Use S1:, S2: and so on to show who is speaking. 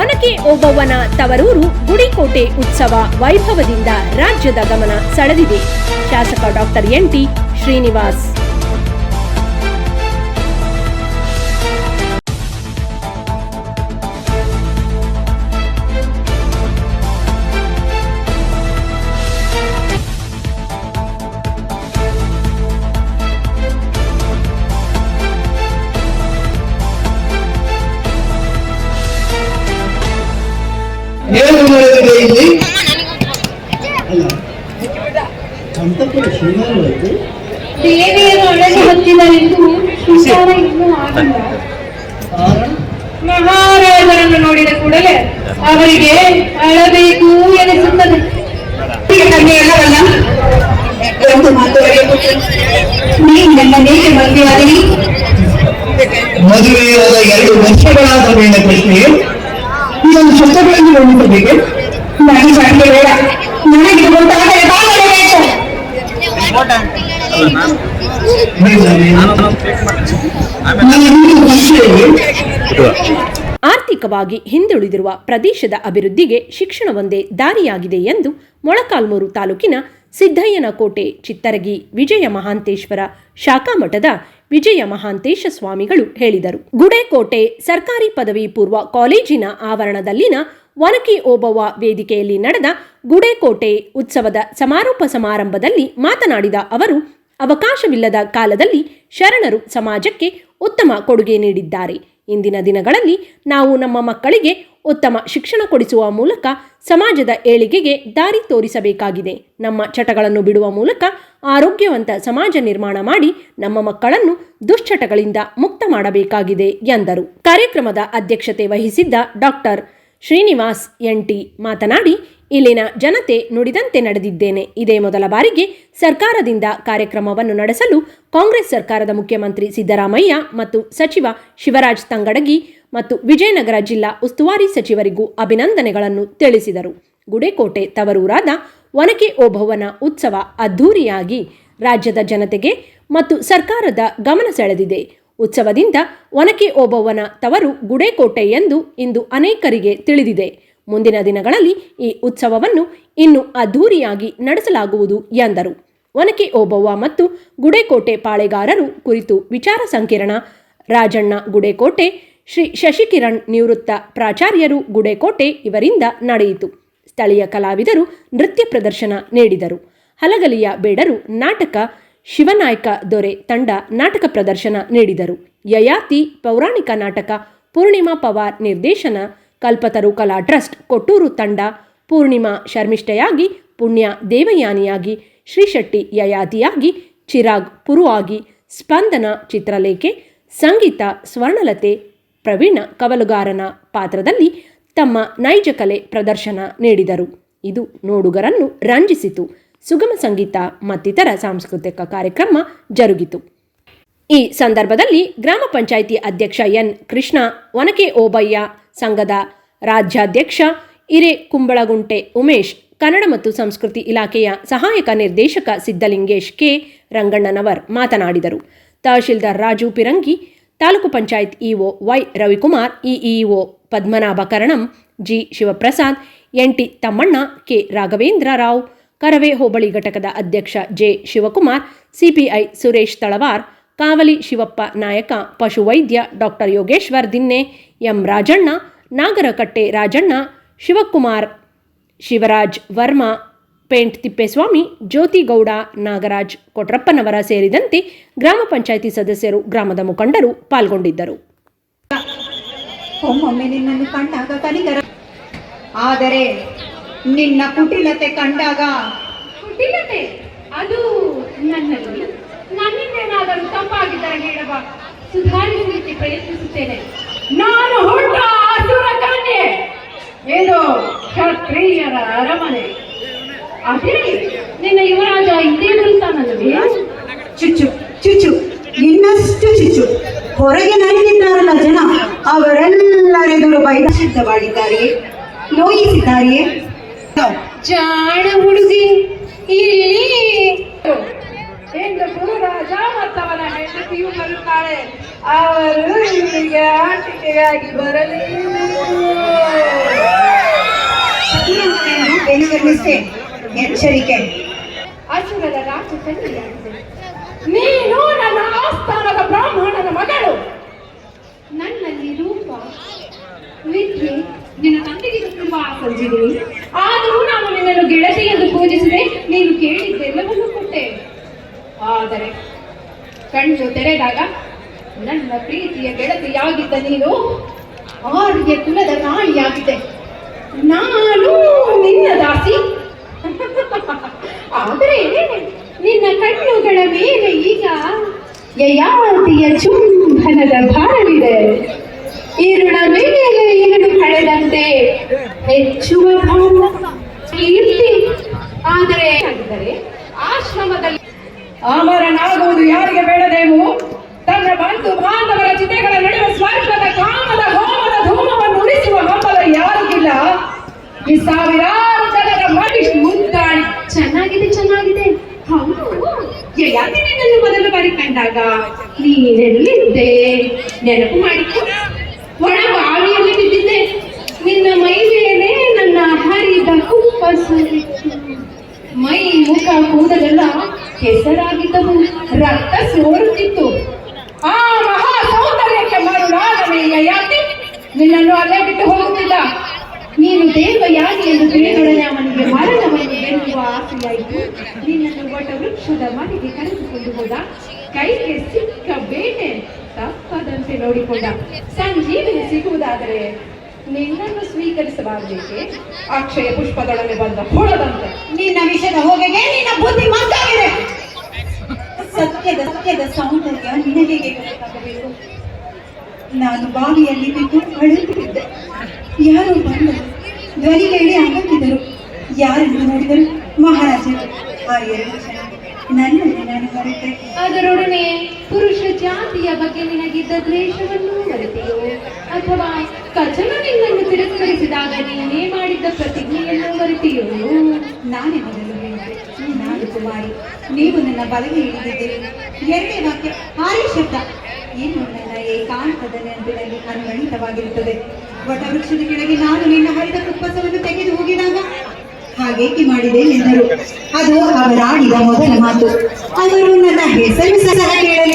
S1: ಒನಕೆ ಓಬವ್ವನ ತವರೂರು ಗುಡಿಕೋಟೆ ಉತ್ಸವ ವೈಭವದಿಂದ ರಾಜ್ಯದ ಗಮನ ಸೆಳೆದಿದೆ. ಶಾಸಕ ಡಾಕ್ಟರ್ ಎನ್ ಟಿ ಶ್ರೀನಿವಾಸ್.
S2: ಏನು ನಡೆದಿದೆ ಇಲ್ಲಿ? ಅಲ್ಲ. ಅಂತಪುರ ಶೃಂಗಾರವಾಯಿತು
S3: ದೇವಿಯನ್ನು ಅಳಗೆ ಹತ್ತಿದರೆಂದು ಶೃಂಗಾರ ಇನ್ನೂ ಆಗಿಲ್ಲ. ಮಹಾರಾಜರನ್ನು ನೋಡಿದ ಕೂಡಲೇ ಅವರಿಗೆ ಅಳಬೇಕು ಎನಿಸುತ್ತದೆ. ಒಂದು ಮಾತು ನನ್ನ
S2: ಮದುವೆಯಾದ ಎರಡು ವರ್ಷಗಳಾದ ಮೇಲೆ ಪ್ರಶ್ನೆಯು ಇದನ್ನು ಶಬ್ದಗಳನ್ನು ನೋಡಿಸಬೇಕೆ
S3: ನನಗೆ ಸಾಧ್ಯ ಬೇಡ ನನಗೆ
S1: ಆರ್ಥಿಕವಾಗಿ ಹಿಂದುಳಿದಿರುವ ಪ್ರದೇಶದ ಅಭಿವೃದ್ಧಿಗೆ ಶಿಕ್ಷಣವೊಂದೇ ದಾರಿಯಾಗಿದೆ ಎಂದು ಮೊಳಕಾಲ್ಮೂರು ತಾಲೂಕಿನ ಸಿದ್ದಯ್ಯನಕೋಟೆ ಚಿತ್ತರಗಿ ವಿಜಯ ಮಹಾಂತೇಶ್ವರ ಶಾಖಾ ಮಠದ ವಿಜಯ ಮಹಾಂತೇಶ ಸ್ವಾಮಿಗಳು ಹೇಳಿದರು. ಗುಡೇಕೋಟೆ ಸರ್ಕಾರಿ ಪದವಿ ಪೂರ್ವ ಕಾಲೇಜಿನ ಆವರಣದಲ್ಲಿನ ವನಕಿ ಓಬವ್ವ ವೇದಿಕೆಯಲ್ಲಿ ನಡೆದ ಗುಡೇಕೋಟೆ ಉತ್ಸವದ ಸಮಾರೋಪ ಸಮಾರಂಭದಲ್ಲಿ ಮಾತನಾಡಿದ ಅವರು, ಅವಕಾಶವಿಲ್ಲದ ಕಾಲದಲ್ಲಿ ಶರಣರು ಸಮಾಜಕ್ಕೆ ಉತ್ತಮ ಕೊಡುಗೆ ನೀಡಿದ್ದಾರೆ. ಇಂದಿನ ದಿನಗಳಲ್ಲಿ ನಾವು ನಮ್ಮ ಮಕ್ಕಳಿಗೆ ಉತ್ತಮ ಶಿಕ್ಷಣ ಕೊಡಿಸುವ ಮೂಲಕ ಸಮಾಜದ ಏಳಿಗೆಗೆ ದಾರಿ ತೋರಿಸಬೇಕಾಗಿದೆ. ನಮ್ಮ ಚಟಗಳನ್ನು ಬಿಡುವ ಮೂಲಕ ಆರೋಗ್ಯವಂತ ಸಮಾಜ ನಿರ್ಮಾಣ ಮಾಡಿ ನಮ್ಮ ಮಕ್ಕಳನ್ನು ದುಶ್ಚಟಗಳಿಂದ ಮುಕ್ತ ಮಾಡಬೇಕಾಗಿದೆ ಎಂದರು. ಕಾರ್ಯಕ್ರಮದ ಅಧ್ಯಕ್ಷತೆ ವಹಿಸಿದ್ದ ಡಾಕ್ಟರ್ ಶ್ರೀನಿವಾಸ್ ಎಂಟಿ ಮಾತನಾಡಿ, ಇಲ್ಲಿನ ಜನತೆ ನುಡಿದಂತೆ ನಡೆದಿದ್ದೇನೆ. ಇದೇ ಮೊದಲ ಬಾರಿಗೆ ಸರ್ಕಾರದಿಂದ ಕಾರ್ಯಕ್ರಮವನ್ನು ನಡೆಸಲು ಕಾಂಗ್ರೆಸ್ ಸರ್ಕಾರದ ಮುಖ್ಯಮಂತ್ರಿ ಸಿದ್ದರಾಮಯ್ಯ ಮತ್ತು ಸಚಿವ ಶಿವರಾಜ್ ತಂಗಡಗಿ ಮತ್ತು ವಿಜಯನಗರ ಜಿಲ್ಲಾ ಉಸ್ತುವಾರಿ ಸಚಿವರಿಗೂ ಅಭಿನಂದನೆಗಳನ್ನು ತಿಳಿಸಿದರು. ಗುಡೇಕೋಟೆ ತವರೂರಾದ ಒನಕೆ ಓಬವ್ವನ ಉತ್ಸವ ಅದ್ಧೂರಿಯಾಗಿ ರಾಜ್ಯದ ಜನತೆಗೆ ಮತ್ತು ಸರ್ಕಾರದ ಗಮನ ಸೆಳೆದಿದೆ. ಉತ್ಸವದಿಂದ ಒನಕೆ ಓಬವ್ವನ ತವರು ಗುಡೇಕೋಟೆ ಎಂದು ಇಂದು ಅನೇಕರಿಗೆ ತಿಳಿದಿದೆ. ಮುಂದಿನ ದಿನಗಳಲ್ಲಿ ಈ ಉತ್ಸವವನ್ನು ಇನ್ನು ಅದ್ಧೂರಿಯಾಗಿ ನಡೆಸಲಾಗುವುದು ಎಂದರು. ಒನಕೆ ಓಬವ್ವ ಮತ್ತು ಗುಡೇಕೋಟೆ ಪಾಳೆಗಾರರು ಕುರಿತು ವಿಚಾರ ಸಂಕಿರಣ, ರಾಜಣ್ಣ ಗುಡೇಕೋಟೆ, ಶ್ರೀ ಶಶಿಕಿರಣ್ ನಿವೃತ್ತ ಪ್ರಾಚಾರ್ಯರು ಗುಡೇಕೋಟೆ ಇವರಿಂದ ನಡೆಯಿತು. ಸ್ಥಳೀಯ ಕಲಾವಿದರು ನೃತ್ಯ ಪ್ರದರ್ಶನ ನೀಡಿದರು. ಹಲಗಲಿಯ ಬೇಡರು ನಾಟಕ, ಶಿವನಾಯಕ ದೊರೆ ತಂಡ ನಾಟಕ ಪ್ರದರ್ಶನ ನೀಡಿದರು. ಯಯಾತಿ ಪೌರಾಣಿಕ ನಾಟಕ, ಪೂರ್ಣಿಮಾ ಪವಾರ್ ನಿರ್ದೇಶನ, ಕಲ್ಪತರು ಕಲಾ ಟ್ರಸ್ಟ್, ಕೊಟ್ಟೂರು ತಂಡ, ಪೂರ್ಣಿಮಾ ಶರ್ಮಿಷ್ಠೆಯಾಗಿ, ಪುಣ್ಯ ದೇವಯಾನಿಯಾಗಿ, ಶ್ರೀಶೆಟ್ಟಿ ಯಯಾತಿಯಾಗಿ, ಚಿರಾಗ್ ಪುರುವಾಗಿ, ಸ್ಪಂದನ ಚಿತ್ರಲೇಖೆ, ಸಂಗೀತ ಸ್ವರ್ಣಲತೆ, ಪ್ರವೀಣ ಕವಲುಗಾರನ ಪಾತ್ರದಲ್ಲಿ ತಮ್ಮ ನೈಜ ಕಲೆ ಪ್ರದರ್ಶನ ನೀಡಿದರು. ಇದು ನೋಡುಗರನ್ನು ರಂಜಿಸಿತು. ಸುಗಮ ಸಂಗೀತ ಮತ್ತಿತರ ಸಾಂಸ್ಕೃತಿಕ ಕಾರ್ಯಕ್ರಮ ಜರುಗಿತು. ಈ ಸಂದರ್ಭದಲ್ಲಿ ಗ್ರಾಮ ಪಂಚಾಯಿತಿ ಅಧ್ಯಕ್ಷ ಎನ್. ಕೃಷ್ಣ, ಒನಕೆ ಓಬಯ್ಯ, ಸಂಘದ ರಾಜ್ಯಾಧ್ಯಕ್ಷ ಇರೆ ಕುಂಬಳಗುಂಟೆ ಉಮೇಶ್, ಕನ್ನಡ ಮತ್ತು ಸಂಸ್ಕೃತಿ ಇಲಾಖೆಯ ಸಹಾಯಕ ನಿರ್ದೇಶಕ ಸಿದ್ದಲಿಂಗೇಶ್ ಕೆ. ರಂಗಣ್ಣನವರ್ ಮಾತನಾಡಿದರು. Tahsildar Raju Pirangi, taluk panchayat EO Y Ravikumar EEO Padmanabha Karanam G. Shivaprasad NT Thammanna, K. Raghavendra Rao Karave hobli ಘಟಕದ ಅಧ್ಯಕ್ಷ ಜೆ. ಶಿವಕುಮಾರ್, ಸಿಪಿಐ ಸುರೇಶ್ ತಳವಾರ್, ಕಾವಲಿ ಶಿವಪ್ಪ ನಾಯಕ ಪಶುವೈದ್ಯ doctor Yogeshwar Dinne, M. Rajanna, Nagarakatte Rajanna, Shivakumar, Shivaraj Varma, paint Thippeswamy Jyothigowda Nagaraj Kotrappanavara ಸೇರಿದಂತೆ ಗ್ರಾಮ ಪಂಚಾಯಿತಿ ಸದಸ್ಯರು, ಗ್ರಾಮದ ಮುಖಂಡರು ಪಾಲ್ಗೊಂಡಿದ್ದರು.
S4: ಒಮ್ಮೊಮ್ಮೆ ನಿನ್ನನ್ನು ಕಂಡಾಗ ಕನಿಕರ ಆದರೆ ನಿನ್ನ ಕುಟಿಲತೆ ಕಂಡಾಗ
S3: ಕುಟಿಲತೆ? ಅದು ನನ್ನಲ್ಲಿ. ನನ್ನಿಂದೇನಾದರೂ ತಪ್ಪಾಗಿದ್ದರೆ ನೀಡಬ ಸುಧಾರಿಸಲಿಕ್ಕೆ ಪ್ರಯತ್ನಿಸುತ್ತೇನೆ. ನಾನು ಹುಟ್ಟ ಅಸುರ ಕನ್ಯೆ. ಏನು ಕ್ಷತ್ರಿಯರ ಅರಮನೆ. ಅದೇ ನಿನ್ನ ಯುವರಾಜ ಇಲ್ಲೇ ಬರುತ್ತಾನಲ್ಲವೇ
S4: ಚುಚ್ಚು ಚುಚ್ಚು ಇನ್ನಷ್ಟು ಚುಚ್ಚು. ಹೊರಗೆ ನಡೆದಿದ್ದಾರಲ್ಲ ಜನ ಅವರೆಲ್ಲರೆದುರು ಬೈದ ಮಾಡಿದ್ದಾರೆ ನೋಯಿಸಿದ್ದಾರೆಯೇ
S3: ಜಾಣ ಹುಡುಗಿ ಇಲ್ಲಿ ಎಂದು ಗುರುರಾಜ ಮತ್ತವನ ಹೆಂಡತಿಯು ಬರುತ್ತಾಳೆ ಅವರು ಇಲ್ಲಿಗೆ ಬರಲಿ.
S4: ಎಚ್ಚರಿಕೆ.
S5: ಅಸುರದ ರಾಜ ನೀನು ನನ್ನ ಆಸ್ಥಾನದ ಬ್ರಾಹ್ಮಣನ ಮಗಳು. ನನ್ನಲ್ಲಿ ರೂಪ, ವಿದ್ಯೆ, ನಿನ್ನ ತಂದೆಗೆ ಗೊತ್ತಿರುವ ಆ ಆದರೂ ನಾನು ನಿನ್ನನ್ನು ಗೆಳತಿ ಎಂದು ಪೂಜಿಸಿದೆ. ನೀನು ಕೇಳಿದ್ದೆಲ್ಲವನ್ನು ಕೊಟ್ಟೆ. ಆದರೆ ಕಣ್ಣು ತೆರೆದಾಗ ನನ್ನ ಪ್ರೀತಿಯ ಗೆಳತಿಯಾಗಿದ್ದ ನೀನು ಆರ್ಯ ಕುಲದ ನಾಯಿಯಾಗಿದೆ ನಾನು ನಿನ್ನ ದಾಸಿ ಆದರೆ ನಿನ್ನ ಕಣ್ಣುಗಳ ಮೇಲೆ ಈಗ ಯಯಾತಿಯ ಚುಂಬನದ ಭಾರವಿದೆ. ಈರುಳ ಮೇಲೆ ಎರಡು ಕಳೆದಂತೆ ಹೆಚ್ಚುವ ಭಾರ ಕೀರ್ತಿ. ಆದರೆ ಆಶ್ರಮದಲ್ಲಿ ಅಮರನಾಗುವುದು ಯಾರಿಗೆ ಬೇಡದೇವು ತನ್ನ ಬಂಧು ಬಾಂಧವರ ಚಿತೆಗಳ ನಡುವೆ ಸ್ವರ್ಗದ ಕಾಮದ ಹೋಮದ ಧೂಮವನ್ನು ಉರಿಸುವ ಹಬ್ಬದ ಯಾರಿಗಿಲ್ಲ? ಈ ಸಾವಿರಾರು ಜನರ ಮಡಿ ಮುದ್ದಾಡಿ. ಚೆನ್ನಾಗಿದೆ ಚೆನ್ನಾಗಿದೆ. ಯಾಕೆ ನಿನ್ನನ್ನು ಮೊದಲ ಬಾರಿ ಕಂಡಾಗ ನೀನೆಲ್ಲಿದ್ದೆ? ನೆನಪು ಮಾಡಿಕೊ. ಒಣ ಬಾವಿಯಲ್ಲಿ ಬಿದ್ದಿದ್ದೆ. ನಿನ್ನ ಮೈ ಮೇಲೆ ನನ್ನ ಹರಿದ ಕುಪ್ಪಸು ಮೈ ಮುಖ ಕೂದಲೆಲ್ಲ ಹೆಸರಾಗಿದ್ದವು ರಕ್ತ ಸೋರುತ್ತಿತ್ತು. ಆ ಮಹಾ ಸೌಂದರ್ಯಕ್ಕೆ ಮರುಳಾಗವೇ ಯಾತಿ ನಿನ್ನನ್ನು ಅಲ್ಲೇ ಬಿಟ್ಟು ಹೋಗುತ್ತಿಲ್ಲ ನೀನು ದೇವಯಾನಿ ಎಂದು ತಿಳಿದೊಡನೆ ಅವನಿಗೆ ಮರಣವನ್ನು ಗೆಲ್ಲುವ ಆಸೆಯಾಯಿತು. ನಿನ್ನನ್ನು ಒಟ್ಟ ವೃಕ್ಷದ ಮನೆಗೆ ಕರೆದುಕೊಂಡು ಹೋದ. ಕೈಗೆ ಸಿಕ್ಕ ಬೇಟೆ ತಪ್ಪದಂತೆ ನೋಡಿಕೊಂಡ. ಸಂಜೀವಿನಿ ಸಿಗುವುದಾದರೆ ನಿನ್ನನ್ನು ಸ್ವೀಕರಿಸಬಾರಬೇಕೆ ಅಕ್ಷಯ ಪುಷ್ಪದೊಡನೆ ಬಂದ ಹೊಳದಂತೆ.
S4: ನಿನ್ನ ವಿಷದ ಹೋಗೆಗೆ ನಿನ್ನ ಬುದ್ಧಿ ಮಾತಾಗಿದೆ ಸತ್ಯದ ಸತ್ಯದ ಸೌಂದರ್ಯ ನಿನಗೆ ಗೊತ್ತಾಗಬೇಕು? ನಾನು ಬಾವಿಯಲ್ಲಿ ಬಿದ್ದು ಅಳುತ್ತಿದ್ದೆ. ಯಾರೋ ಬಂದರು ಧ್ವನಿ ಹೇಳಿ ಆಗುತ್ತಿದ್ದರು ಯಾರು ನೋಡಿದರು? ಮಹಾರಾಜರು. ಆ ಎರಡು ಜನ ನನ್ನನ್ನು ನಾನು ಮರೆತೆ.
S5: ಅದರೊಡನೆ ಪುರುಷ ಜಾತಿಯ ಬಗ್ಗೆ ನಿನಗಿದ್ದ ದ್ವೇಷವನ್ನು ಮರೆತೆಯೋ? ಅಥವಾ ಕಚನ ನಿನ್ನನ್ನು ತಿರಸ್ಕರಿಸಿದಾಗ ನೀನೇ ಮಾಡಿದ್ದ ಪ್ರತಿಜ್ಞೆಯನ್ನು ಮರೆತೆಯೋ?
S4: ನಾನೇ ಮೊದಲು ಹೇಳಿದೆ. ನಾನು ಕುಮಾರಿ ನೀವು ನನ್ನ ಬಲಗೆ ಹಿಡಿದಿದ್ದೀರಿ. ಎರಡೇ ವಾಕ್ಯ ಆರೇ ಶಬ್ದ. ಏನು ನನ್ನ ಏಕಾಂತದ ನೆನಪಿನಲ್ಲಿ ಅನುಗಣಿತವಾಗಿರುತ್ತದೆ ವಟವೃಕ್ಷದ ಕೆಳಗೆ ನಾನು ನಿನ್ನ ಹರಿದ ಕುಪ್ಪಸವನ್ನು ತೆಗೆದು ಹೋಗಿದಾಗ ಹಾಗೇಕೆ ಮಾಡಿದೆ ಎಂದರು. ಅದು ಅವರಾಡಿದ ಮೊದಲ ಮಾತು. ಅವರು ನನ್ನ ಹೆಸರು ಸಹ ಕೇಳಲಿಲ್ಲ